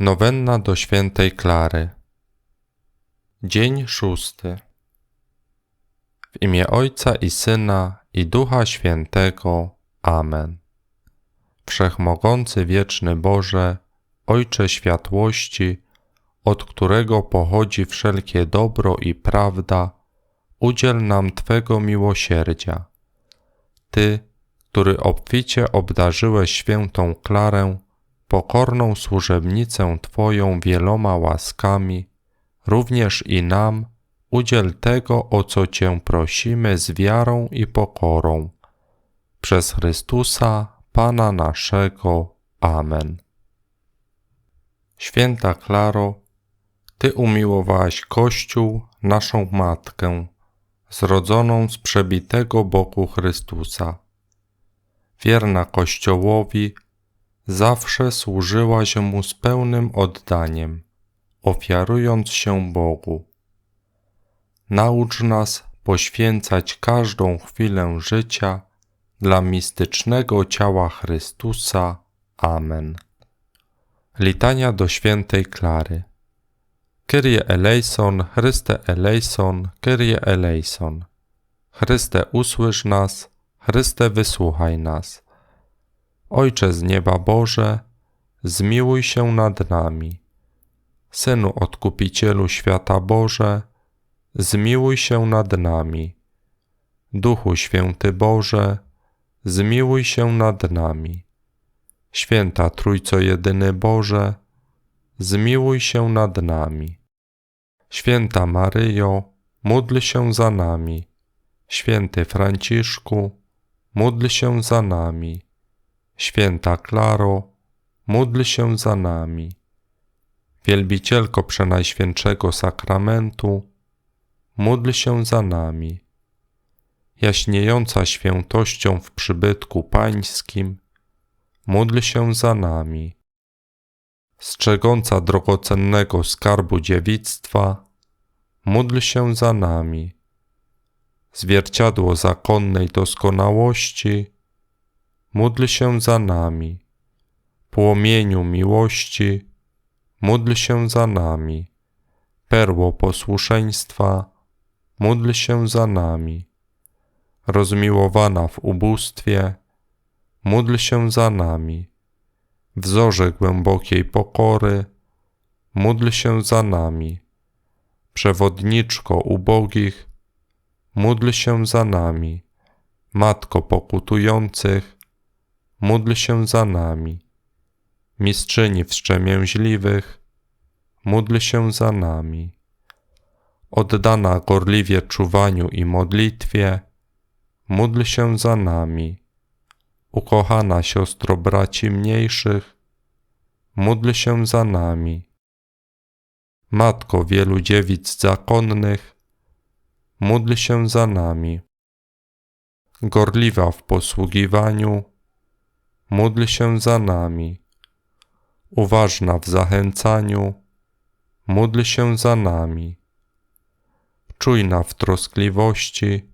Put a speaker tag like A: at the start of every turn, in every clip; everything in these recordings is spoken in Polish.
A: Nowenna do świętej Klary. Dzień szósty. W imię Ojca i Syna i Ducha Świętego. Amen. Wszechmogący wieczny Boże, Ojcze światłości, od którego pochodzi wszelkie dobro i prawda, udziel nam Twego miłosierdzia. Ty, który obficie obdarzyłeś świętą Klarę, pokorną służebnicę Twoją wieloma łaskami, również i nam udziel tego, o co Cię prosimy z wiarą i pokorą. Przez Chrystusa, Pana naszego. Amen. Święta Klaro, Ty umiłowałaś Kościół, naszą Matkę, zrodzoną z przebitego boku Chrystusa. Wierna Kościołowi, zawsze służyłaś Mu z pełnym oddaniem, ofiarując się Bogu. Naucz nas poświęcać każdą chwilę życia dla mistycznego ciała Chrystusa. Amen. Litania do świętej Klary. Kyrie eleison, Chryste eleison, Kyrie eleison. Chryste usłysz nas, Chryste wysłuchaj nas. Ojcze z nieba Boże, zmiłuj się nad nami. Synu Odkupicielu świata Boże, zmiłuj się nad nami. Duchu Święty Boże, zmiłuj się nad nami. Święta Trójco Jedyny Boże, zmiłuj się nad nami. Święta Maryjo, módl się za nami. Święty Franciszku, módl się za nami. Święta Klaro, módl się za nami. Wielbicielko Przenajświętszego Sakramentu, módl się za nami. Jaśniejąca świętością w przybytku pańskim, módl się za nami. Strzegąca drogocennego skarbu dziewictwa, módl się za nami. Zwierciadło zakonnej doskonałości, módl się za nami. Płomieniu miłości, módl się za nami. Perło posłuszeństwa, módl się za nami. Rozmiłowana w ubóstwie, módl się za nami. Wzorze głębokiej pokory, módl się za nami. Przewodniczko ubogich, módl się za nami. Matko pokutujących, módl się za nami. Mistrzyni wstrzemięźliwych, módl się za nami. Oddana gorliwie czuwaniu i modlitwie, módl się za nami. Ukochana siostro braci mniejszych, módl się za nami. Matko wielu dziewic zakonnych, módl się za nami. Gorliwa w posługiwaniu, módl się za nami. Uważna w zachęcaniu, módl się za nami. Czujna w troskliwości,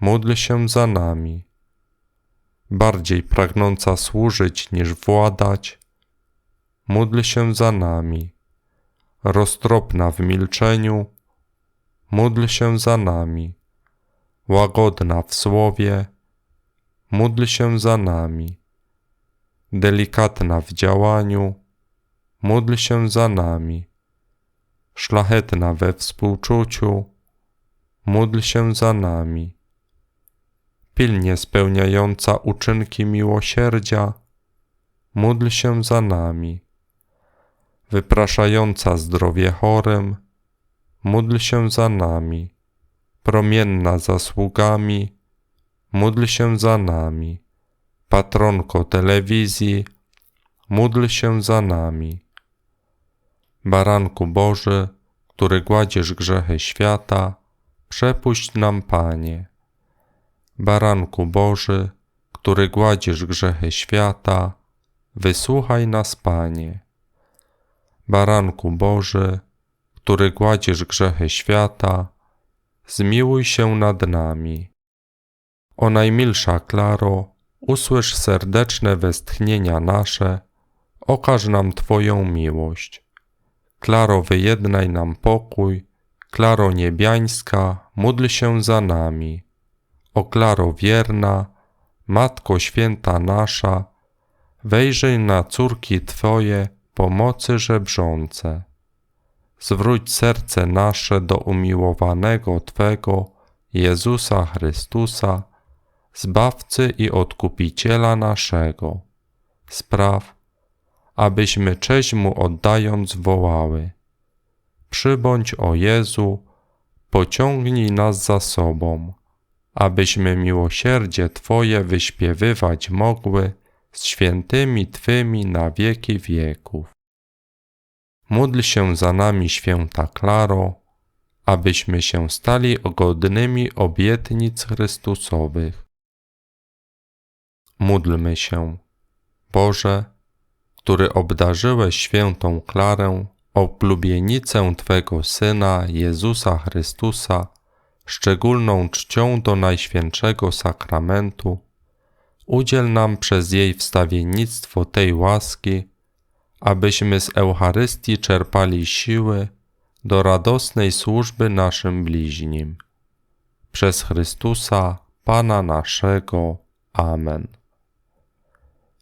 A: módl się za nami. Bardziej pragnąca służyć niż władać, módl się za nami. Roztropna w milczeniu, módl się za nami. Łagodna w słowie, módl się za nami delikatna w działaniu, módl się za nami. Szlachetna we współczuciu, módl się za nami. Pilnie spełniająca uczynki miłosierdzia, módl się za nami. Wypraszająca zdrowie chorym, módl się za nami. Promienna zasługami, módl się za nami patronko telewizji, módl się za nami. Baranku Boży, który gładziesz grzechy świata, przepuść nam, Panie. Baranku Boży, który gładziesz grzechy świata, wysłuchaj nas, Panie. Baranku Boży, który gładziesz grzechy świata, zmiłuj się nad nami. O najmilsza Klaro, usłysz serdeczne westchnienia nasze okaż nam Twoją miłość. Klaro, wyjednaj nam pokój, Klaro niebiańska, módl się za nami. O Klaro wierna, Matko święta nasza, wejrzyj na córki Twoje pomocy żebrzące. Zwróć serce nasze do umiłowanego Twego, Jezusa Chrystusa, Zbawcy i Odkupiciela naszego. Spraw, abyśmy cześć Mu oddając wołały. Przybądź, o Jezu, pociągnij nas za sobą, abyśmy miłosierdzie Twoje wyśpiewywać mogły z świętymi Twymi na wieki wieków. Módl się za nami, święta Klaro, abyśmy się stali godnymi obietnic Chrystusowych. Módlmy się, Boże, który obdarzyłeś świętą Klarę, oblubienicę Twego Syna Jezusa Chrystusa, szczególną czcią do Najświętszego Sakramentu, udziel nam przez jej wstawiennictwo tej łaski, abyśmy z Eucharystii czerpali siły do radosnej służby naszym bliźnim. Przez Chrystusa, Pana naszego. Amen.